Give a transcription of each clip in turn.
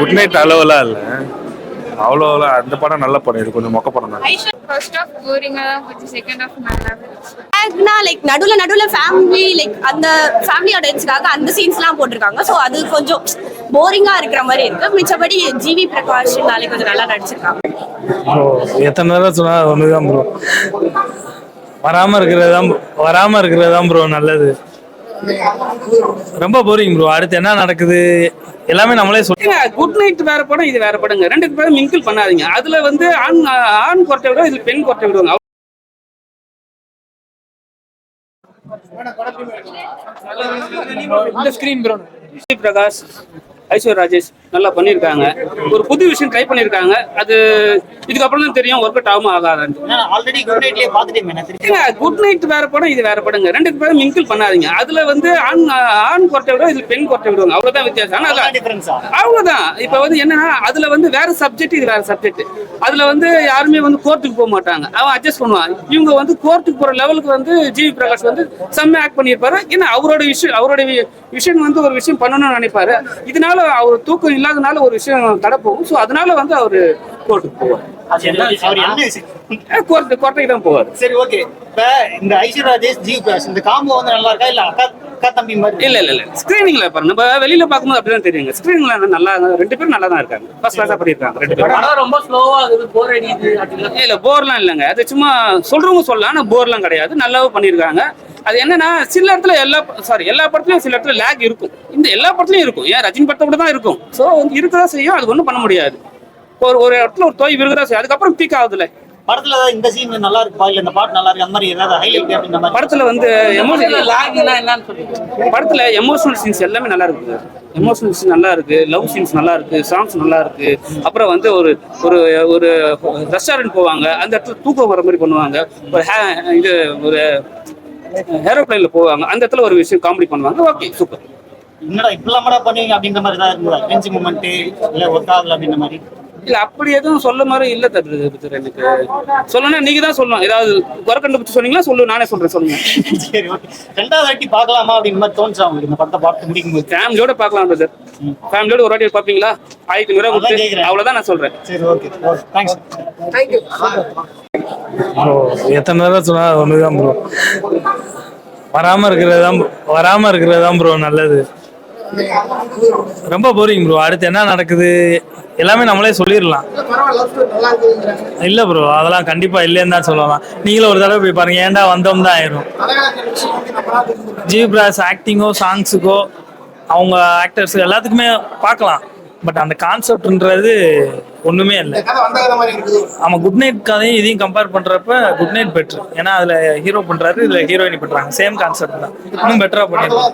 Good night அளவுலாம் இல்லை அவ்வளோலாம் அந்த படம் நல்ல படம். இது கொஞ்சம் மொக்க படம் தான். ஃபர்ஸ்ட் ஆஃப் போரிங்கா தான் போச்சு செகண்ட் ஆஃப் நல்லா இருந்துச்சு னா லைக் நடுவுல நடுவுல ஃபேமிலி லைக் அந்த ஃபேமிலி ஆடியன்ஸ்க்காக அந்த சீன்ஸ்லாம் போட்டிருக்காங்க. ஸோ அது கொஞ்சம் போரிங்கா இருக்கிற மாதிரி இருக்கு. மிச்சபடி ஜிவி பிரகாஷ் நாளை கொஞ்சம் நல்லா நடிச்சிருக்காங்க. ப்ரோ எத்தனை நேரம் சொன்னா ஒன்று தான் ப்ரோ வராம இருக்கிறது தான் வராம இருக்கிறது தான் ப்ரோ நல்லது. ரொம்ப போரிங் ப்ரோ அடுத்து என்ன நடக்குது? எல்லாமே நம்மளே சொல்லி ஏங்க குட் நைட் வேற படம் இது வேற படங்க. ரெண்டு பேரும் மிங்கிள் பண்ணாதீங்க. அதுல வந்து ஆண் ஆண் குறைட்ட விட இதுல பெண் குறைட்ட விடுவாங்க. இந்த ஸ்கிரீன் ப்ரோ பிரகாஷ். ஐஸ்வர் ராஜேஷ் நல்லா பண்ணியிருக்காங்க. ஒரு புது விஷயம் ட்ரை பண்ணியிருக்காங்க. அது இதுக்கப்புறம் தான் தெரியும் ஒர்க் அவுட் ஆகுமா ஆகாதான்னு. ஆல்ரெடி குட் நைட்லயே ஏங்க குட் நைட் வேற படம் இது வேற படங்க. ரெண்டு பேரும் மிங்கிள் பண்ணாதீங்க. அதுல வந்து ஆண் ஆண் குறைட்ட விட இதுல பெண் குறைட்ட விடுவாங்க. அவ்வளவுதான் வித்தியாசம். ஆனா அவ்வளவுதான். இப்ப வந்து என்னன்னா அதுல வந்து வேற சப்ஜெக்ட் இது வேற சப்ஜெக்ட் அதுல வந்து யாருமே வந்து கோர்ட்டுக்கு போக மாட்டாங்க. அவன் அட்ஜஸ்ட் பண்ணுவான். இவங்க வந்து கோர்ட்டுக்கு போற லெவலுக்கு வந்து ஜிவி பிரகாஷ் வந்து செம்ம ஆக்ட் பண்ணியிருப்பாரு. ஏன்னா அவரோட விஷயம் அவரோட விஷயம் வந்து ஒரு விஷயம் பண்ணணும்னு நினைப்பாரு. இதனால அவர் தூக்கம் இல்லாதனால ஒரு விஷயம் தடை போகும். ஸோ அதனால வந்து அவரு கோர்ட்டுக்கு போவார். கோர்ட்டு கோர்ட்டுக்கு தான் போவார். சரி ஓகே. இப்ப இந்த ஐஸ்வர்யா ராஜேஷ் ஜி பிரகாஷ் இந்த காம்போ வந்து நல்லா இருக்கா? இல்ல அக்கா அக்கா தம்பி மாதிரி இல்ல இல்ல இல்ல. ஸ்கிரீனிங்ல பாருங்க. நம்ம வெளியில பார்க்கும்போது அப்படிதான் தெரியுங்க. ஸ்கிரீனிங்ல நல்லா ரெண்டு பேரும் நல்லா தான் இருக்காங்க. ஃபர்ஸ்ட் கிளாஸா பண்ணியிருக்காங்க ரெண்டு பேரும். ரொம்ப ஸ்லோவா இருக்குது போர் அடிக்குது இல்ல போர்லாம் இல்லைங்க. அது சும்மா சொல்றவங்க சொல்லலாம் ஆனா போர்லாம் கிடையாது. நல்லாவும் பண்ணியிருக்காங்க. அது என்னன்னா சில இடத்துல எல்லா சாரி எல்லா படத்துலயும் சில இடத்துல லேக் இருக்கும். இந்த எல்லா படத்துலயும் இருக்கும். ஏன்? ரஜினி படத்தை கூட தான் இருக்கும். ஸோ வந்து இருக்கதான் செய்யும். அது ஒன்றும் பண்ண முடியாது. ஒரு ஒரு இடத்துல ஒரு தொய்வு இருக்கதான் செய்யும். அதுக்கப்புறம் பீக் ஆகுதுல. படத்துல இந்த சீன் நல்லா இருக்குப்பா? இல்ல இந்த பாட்டு நல்லா இருக்கு. அந்த மாதிரி ஏதாவது ஹைலைட் அப்படின்ற மாதிரி? படத்துல வந்து எமோஷனல் லாக்னா என்னன்னு சொல்லிட்டு படத்துல எமோஷனல் சீன்ஸ் எல்லாமே நல்லா இருக்குது. எமோஷனல் சீன்ஸ் நல்லா இருக்கு. லவ் சீன்ஸ் நல்லா இருக்கு. சாங்ஸ் நல்லா இருக்கு. அப்புறம் வந்து ஒரு ஒரு ஒரு ரெஸ்டாரண்ட் போவாங்க. அந்த இடத்துல தூக்கம் வர மாதிரி பண்ணுவாங்க. ஒரு ஹே- இது ஒரு ஏரோப்ளைன்ல போவாங்க. அந்த இடத்துல ஒரு விஷயம் காமெடி பண்ணுவாங்க. ஓகே சூப்பர் என்னடா இப்படிலாமடா பண்ணுவீங்க அப்படின்ற மாதிரி தான் இருந்ததா கிரெஞ்சி மூமெண்ட் இல்ல ஒர்க் ஆகல அப்படின்ற மாதிரி? இல்ல அப்படி எதுவும் சொல்ல மாதிரி இல்ல தட்டு பத்திர எனக்கு. சொல்லணும்னா நீங்க தான் சொல்லணும். ஏதாவது குறை கண்டுபிடிச்சு சொன்னீங்களா? சொல்லு நானே சொல்றேன் சொல்லுங்க. சரி ஓகே ரெண்டாவது வாட்டி பார்க்கலாமா அப்படின்ற மாதிரி தோணுச்சா உங்களுக்கு இந்த படத்தை பார்த்து முடிக்கும் போது ஃபேமிலியோட பார்க்கலாம் பிரதர் ஃபேமிலியோட ஒரு வாட்டி பார்ப்பீங்களா? ஆயிரத்தி அதான் கொடுத்து. அவ்வளவுதான் நான் சொல்றேன். சரி ஓகே தேங்க்ஸ் ப்ரோ எத்தனை நேரம் சொன்னா ஒன்று தான் ப்ரோ வராம இருக்கிறது தான் வராம இருக்கிறது தான் ப்ரோ நல்லது. ரொம்ப போரிங் ப்ரோ அடுத்து என்ன நடக்குது? எல்லாமே நம்மளே சொல்லிடலாம் இல்ல ப்ரோ அதெல்லாம் கண்டிப்பா இல்லைன்னு தான் சொல்லலாம். நீங்களும் ஒரு தடவை போய் பாருங்க. ஏன்டா வந்தோம் தான் ஆயிரும். ஜீப்ராஸ் ஆக்டிங்கோ சாங்ஸுக்கோ அவங்க ஆக்டர்ஸ் எல்லாத்துக்குமே பார்க்கலாம். பட் அந்த கான்செப்ட்ன்றது ஒண்ணுமே இல்லை. ஆமா குட் நைட் கதையும் இதையும் கம்பேர் பண்றப்ப குட் நைட் பெட்ரு ஏன்னா அதுல ஹீரோ பண்றாரு இதுல ஹீரோயினி பண்றாங்க. சேம் கான்செப்ட் தான். இன்னும் பெட்டரா பண்ணிருக்காங்க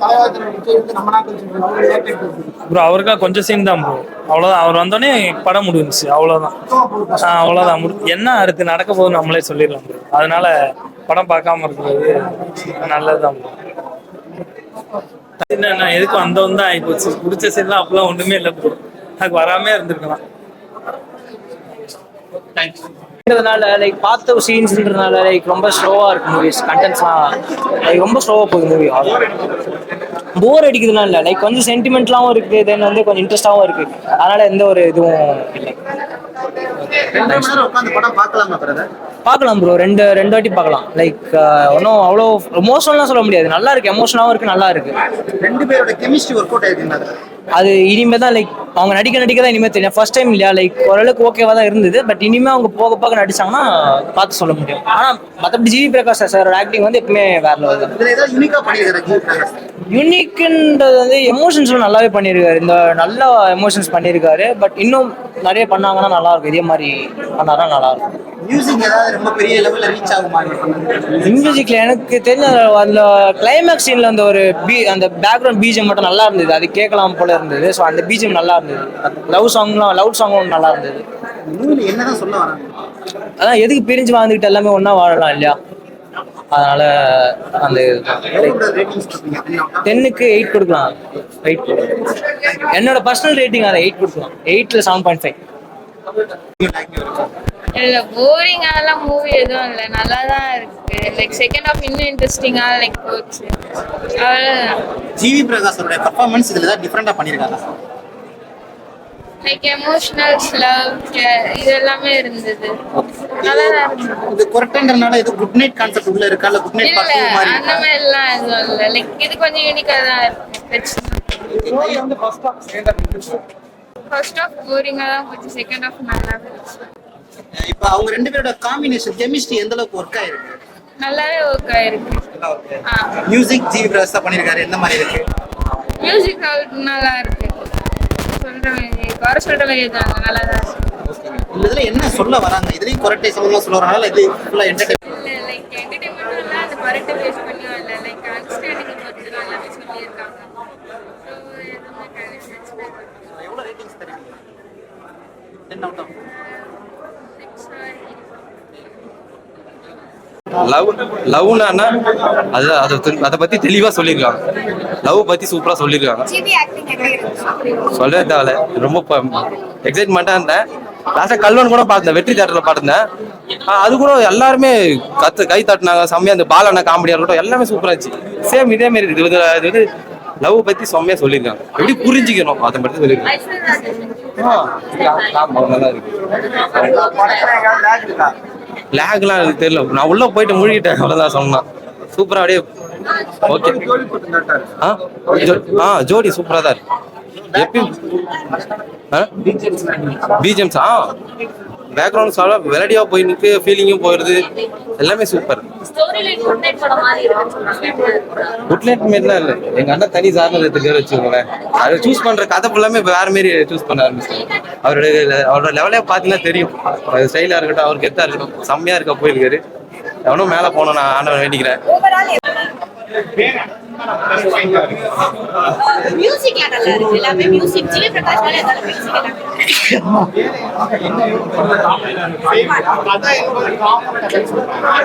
ப்ரோ அவருக்கா கொஞ்சம் சீன் தான் ப்ரோ அவ்வளவுதான். அவர் வந்தோடனே படம் முடிஞ்சுச்சு. அவ்வளவுதான். ஆ, அவ்வளவுதான். என்ன அடுத்து நடக்க போகுதுன்னு நம்மளே சொல்லிடலாம் ப்ரோ அதனால படம் பார்க்காம இருக்கிறது நல்லதுதான் ப்ரோ என்ன எதுக்கு வந்தவன் தான் ஆயிப்போச்சு பிடிச்ச சீன்லாம் அப்பெல்லாம் ஒண்ணுமே இல்லை ப்ரோ அதுக்கு வராமே இருந்திருக்கலாம். ன்றதுனால லைக் பார்த்த சீன்ஸ்ன்றதுனால லைக் ரொம்ப ஸ்லோவா இருக்கு மூவிஸ் கண்டென்ட்ஸ்லாம் லைக் ரொம்ப ஸ்லோவா போகுது மூவி போர் அடிக்குதுலாம் இல்லை. லைக் கொஞ்சம் சென்டிமெண்ட்லாவும் இருக்கு தென் வந்து கொஞ்சம் இன்ட்ரெஸ்டாகவும் இருக்கு. அதனால எந்த ஒரு இதுவும் இல்லை. ரெண்டு மணி நேரம் உட்காந்து படம் பார்க்கலாமா பிரதர் பார்க்கலாம் ப்ரோ ரெண்டு ரெண்டு வாட்டி பார்க்கலாம். லைக் ஒன்றும் அவ்வளோ எமோஷனல்லாம் சொல்ல முடியாது. நல்லா இருக்கு. எமோஷனாகவும் இருக்கு நல்லா இருக்கு. ரெண்டு பேரோட கெமிஸ்ட்ரி ஒர்க் அவுட் ஆயிருக்குங்க அது இனிமே தான் லைக் அவங்க நடிக்க நடிக்க தான் இனிமே தெரியும். ஃபர்ஸ்ட் டைம் இல்லையா? லைக் ஓரளவுக்கு ஓகேவா தான் இருந்தது. பட் இனிமே அவங்க போக போக நடிச்சாங்கன்னா பார்த்து சொல்ல முடியும். ஆனா மற்றபடி ஜிவி பிரகாஷ் சார் ஆக்டிங் வந்து எப்பவுமே வேற லெவல் யூனிக்ன்றது வந்து எமோஷன்ஸ்லாம் நல்லாவே பண்ணியிருக்காரு இந்த நல்ல எமோஷன்ஸ் பண்ணியிருக்காரு பட் இன்னும் நிறைய பண்ணாங்கன்னா நல்லா இருக்கும். இதே மாதிரி பண்ணாதான் நல்லா இருக்கும். மியூசிக்ல எனக்கு தெரிஞ்ச அந்த கிளைமேக்ஸ் சீன்ல அந்த ஒரு பீ அந்த பேக்ரவுண்ட் பீஜம் மட்டும் நல்லா இருந்தது. அது கேட்கலாம் போல இருந்தது. ஸோ அந்த பீஜம் நல்லா இருந்தது. லவ் சாங்லாம் லவ் சாங்கும் நல்லா இருந்தது. என்னதான் சொல்ல அதான் எதுக்கு பிரிஞ்சு வாழ்ந்துக்கிட்டு எல்லாமே ஒண்ணா வாழலாம் இல்லையா? அதனால அந்த டென்னுக்கு எயிட் கொடுக்கலாம். எயிட் என்னோட பர்சனல் ரேட்டிங் அதை எயிட் கொடுக்கலாம். எயிட்ல செவன் பாயிண்ட் ஃபைவ் இல்ல போரிங்காலாம் மூவி எதுவும் இல்ல. நல்லா தான் இருக்கு. லைக் செகண்ட் ஆஃப் இன்னும் இன்ட்ரெஸ்டிங்கா லைக் போச்சு. அவ்வளவுதான். ஜிவி பிரகாஷோட பர்ஃபார்மன்ஸ் இதுல ஏதாவது டிஃப்ரெண்டா பண்ணிருக்காங்க. லைக் எமோஷனல்ஸ் லவ் இது எல்லாமே இருந்தது. நல்லா தான் இருந்தது. இது கொரட்டைன்றனால இது குட் நைட் கான்செப்ட் உள்ள இருக்கா? இல்ல குட் நைட் இல்ல பார்ட் மாதிரி அந்த மாதிரிலாம் எதுவும் இல்லை. லைக் இது கொஞ்சம் யூனிக்காக தான் இருக்கு. ஃபர்ஸ்ட் ஆஃப் போரிங்காக தான் போச்சு செகண்ட் ஆஃப் நல்லா இருந்துச்சு. இப்ப அவங்க ரெண்டு பேரோட காம்பினேஷன் கெமிஸ்ட்ரி எந்த அளவுக்கு ஒர்க் ஆயிருக்கு? நல்லாவே ஒர்க் ஆயிருக்கு. மியூசிக் ஜி பிரஸ்தா பண்ணிருக்காரு எந்த மாதிரி இருக்கு? மியூசிக் நல்லா இருக்கு. சொல்ற குறை சொல்ற மாதிரி நல்லா தான் இருக்கு. இதுல என்ன சொல்ல வராங்க? இதுலயும் கொரட்டை சம்பந்தமா சொல்ல வராங்க. இது ஃபுல்லா என்டர்டைன் இல்லை லைக் என்டர்டைன்மெண்ட்டும் இல்லை அந்த கரெக்டாக பேஸ் பண்ணியும் இல்லை லைக் அண்டர்ஸ்டாண்டிங் பற்றி நல்லாவே சொல்லியிருக்காங்க ஸோ எதுவுமே கிடையாது எவ்வளவு ரேட்டிங்ஸ் தருவீங்க 10 out of லவ் லவ்னா அது அதை அதை பத்தி தெளிவா சொல்லியிருக்காங்க லவ் பத்தி சூப்பரா சொல்லியிருக்காங்க சொல்லவே தேவையில்ல ரொம்ப எக்ஸைட்மெண்ட்டா இருந்தேன். லாஸ்டா கல்வன் கூட பார்த்தேன் வெற்றி தேட்டர்ல பார்த்திருந்தேன் ஆ, அது கூட எல்லாருமே கத்து கை தட்டினாங்க செம்மையா அந்த பாலண்ணா காமெடியா இருக்கட்டும் எல்லாமே சூப்பரா இருந்துச்சு. சேம் இதே மாதிரி இருக்குது. இது வந்து- இது வந்து லவ் பத்தி செம்மையா சொல்லியிருக்காங்க எப்படி புரிஞ்சுக்கணும்? அதை பத்தி சொல்லியிருக்காங்க ஆ, நல்லா இருக்கு. லேக்லாம் எனக்கு தெரியல. நான் உள்ள போயிட்டு மூழ்கிட்டேன். அவ்வளவுதான் சொன்னான். சூப்பரா அப்படியே ஓகே. ஆ? ஆ ஜோடி சூப்பரா தான் இருக்கு. எப்பயும் பிஜிஎம்ஸ் ஆ? பேக்ரவுண்ட் சால வெரைட்டியா போய் நிற்கு ஃபீலிங்கும் போயிடுது எல்லாமே சூப்பர் குட்லைட் மாரிலாம் இல்லை. எங்க அண்ணன் தனி சார்ந்தது பேர் வச்சுக்கோங்களேன். அதை சூஸ் பண்ற கதை ஃபுல்லாமே வேற மாரி சூஸ் பண்ண ஆரம்பிச்சிட்டாங்க அவரோட அவரோட லெவலே பார்த்தீங்கன்னா தெரியும். அது ஸ்டைலா இருக்கட்டும் அவர் கெத்தா இருக்கட்டும் செம்மையா இருக்க போயிருக்காரு. எவனும் மேல போகணும் நான் ஆண்டவன் வேண்டிக்கிறேன். மியூசிக்ல நல்லா இருக்கு? எல்லாமே மியூசிக் ஜிவி பிரகாஷ் எல்லாரும் மியூசிக்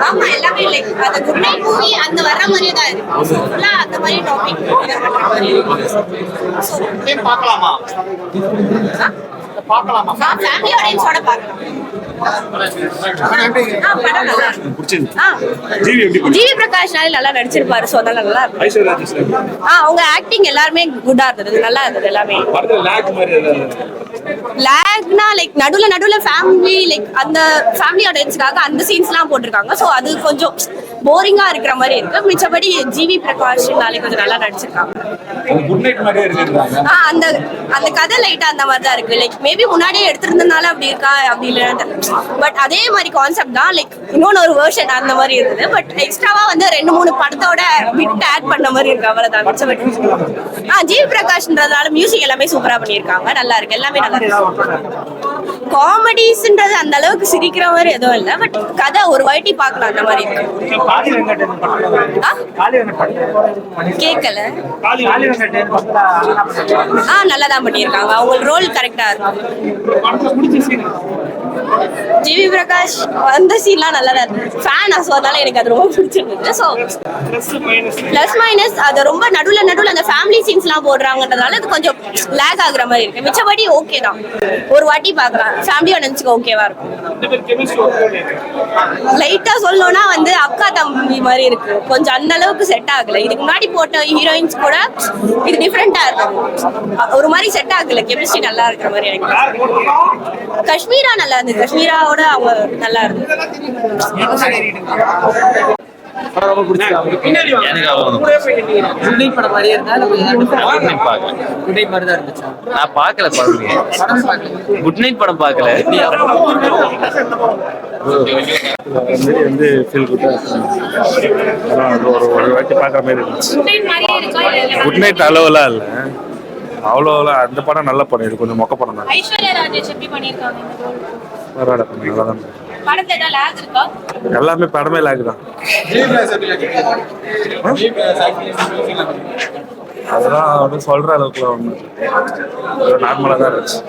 ஆமா எல்லாமே லைக் அந்த குட் நைட் மூவி அந்த வர்ற மாதிரியே தான் இருக்கு. ஃபுல்லா அந்த மாதிரி டாபிக் பார்க்கலாமா? பார்க்கலாமா? ஃபேமிலி ஆடியன்ஸோட பார்க்கலாம். நல்லா இருக்கு. ஆ. ஜிவி பிரகாஷ்னாலே நல்லா நடிச்சிருப்பாரு சோ அதனால நல்லா ஆ அவங்க ஆக்டிங் எல்லாருமே குட்டா இருந்தது. நல்லா இருந்தது எல்லாமே. லேக்னா லைக் நடுவுல நடுவுல ஃபேமிலி லைக் அந்த ஃபேமிலி ஆடியன்ஸ்க்காக அந்த சீன்ஸ்லாம் போட்டிருக்காங்க. சோ அது கொஞ்சம் போரிங்கா இருக்கிற மாதிரி இருக்கு. மிச்சபடி ஜிவி பிரகாஷ்னாலே கொஞ்சம் நல்லா நடிச்சிருக்காங்க. ஆ அந்த அந்த கதை லைட்டா அந்த மாதிரி தான் இருக்கு. லைக் மேபி முன்னாடியே எடுத்திருந்தனால அப்படி இருக்கா அப்படி இல்லை பட் அதே மாதிரி கான்செப்ட் தான் லைக் இன்னொன்னு ஒரு வேர்ஷன் அந்த மாதிரி இருந்தது. பட் எக்ஸ்ட்ராவா வந்து ரெண்டு மூணு படத்தோட பிட் ஆட் பண்ண மாதிரி இருக்கு. அவ்வளவுதான். மிச்சபடி. ஆ ஜிவி பிரகாஷ்ன்றதுனால மியூசிக் எல்லாமே சூப்பரா பண்ணியிருக்காங்க. நல்லா இருக்கு. எல்லாமே நல்லா இருக்கு. காமெடிஸ்ன்றது அந்த அளவுக்கு சிரிக்கிற மாதிரி எதுவும் இல்லை பட் கதை ஒரு வாட்டி பார்க்கலாம் அந்த மாதிரி? கேட்கல ஆ? நல்லா தான் பண்ணியிருக்காங்க. அவங்க ரோல் கரெக்டா இருக்கு. ஜிவி பிரகாஷ் அந்த சீன்லாம் நல்லா தான் ஃபேன் ஸோ அதனால எனக்கு அது ரொம்ப பிடிச்சிருந்தது. ஸோ ப்ளஸ் மைனஸ் அது ரொம்ப நடுவுல நடுவுல அந்த ஃபேமிலி சீன்ஸ்லாம் போடுறாங்கன்றதால அது கொஞ்சம் லேக் ஆகுற மாதிரி இருக்கு. மிச்சபடி ஓகே தான். ஒரு வாட்டி பார்க்கலாம். ஃபேமிலி நினச்சிக்க ஓகேவா இருக்கும். லைட்டாக சொல்லணும்னா வந்து அக்கா தம்பி மாதிரி இருக்கு. கொஞ்சம் அந்த அளவுக்கு செட் ஆகல. இதுக்கு முன்னாடி போட்ட ஹீரோயின்ஸ் கூட இது டிஃப்ரெண்டா இருக்கும். ஒரு மாதிரி செட் ஆகல. கெமிஸ்ட்ரி நல்லா இருக்கிற மாதிரி எனக்கு காஷ்மீரா நல்லா இருந்தது. காஷ்மீராவோட அவங்க நல்லா இருந்தது. குட் படம் மாதிரியே இருந்தா குட் நைட் மாதிரி தான் இருந்துச்சு? நான் பார்க்கல பாருங்க குட் நைட் படம் பார்க்கல. வந்து ஃபீல் குட்டாக அது ஒரு ஒரு வாட்டி பார்க்குற மாதிரி இருந்துச்சு. குட் நைட் அளவுலாம் இல்லை அவ்வளோலாம் அந்த படம் நல்ல படம். இது கொஞ்சம் மொக்க படம் தான். பரவாயில்ல நல்லா தான் எல்லாமே படமே லாக் தான். அதெல்லாம் வந்து சொல்ற அளவுக்குலாம் ஒன்று நார்மலாக தான் இருந்துச்சு.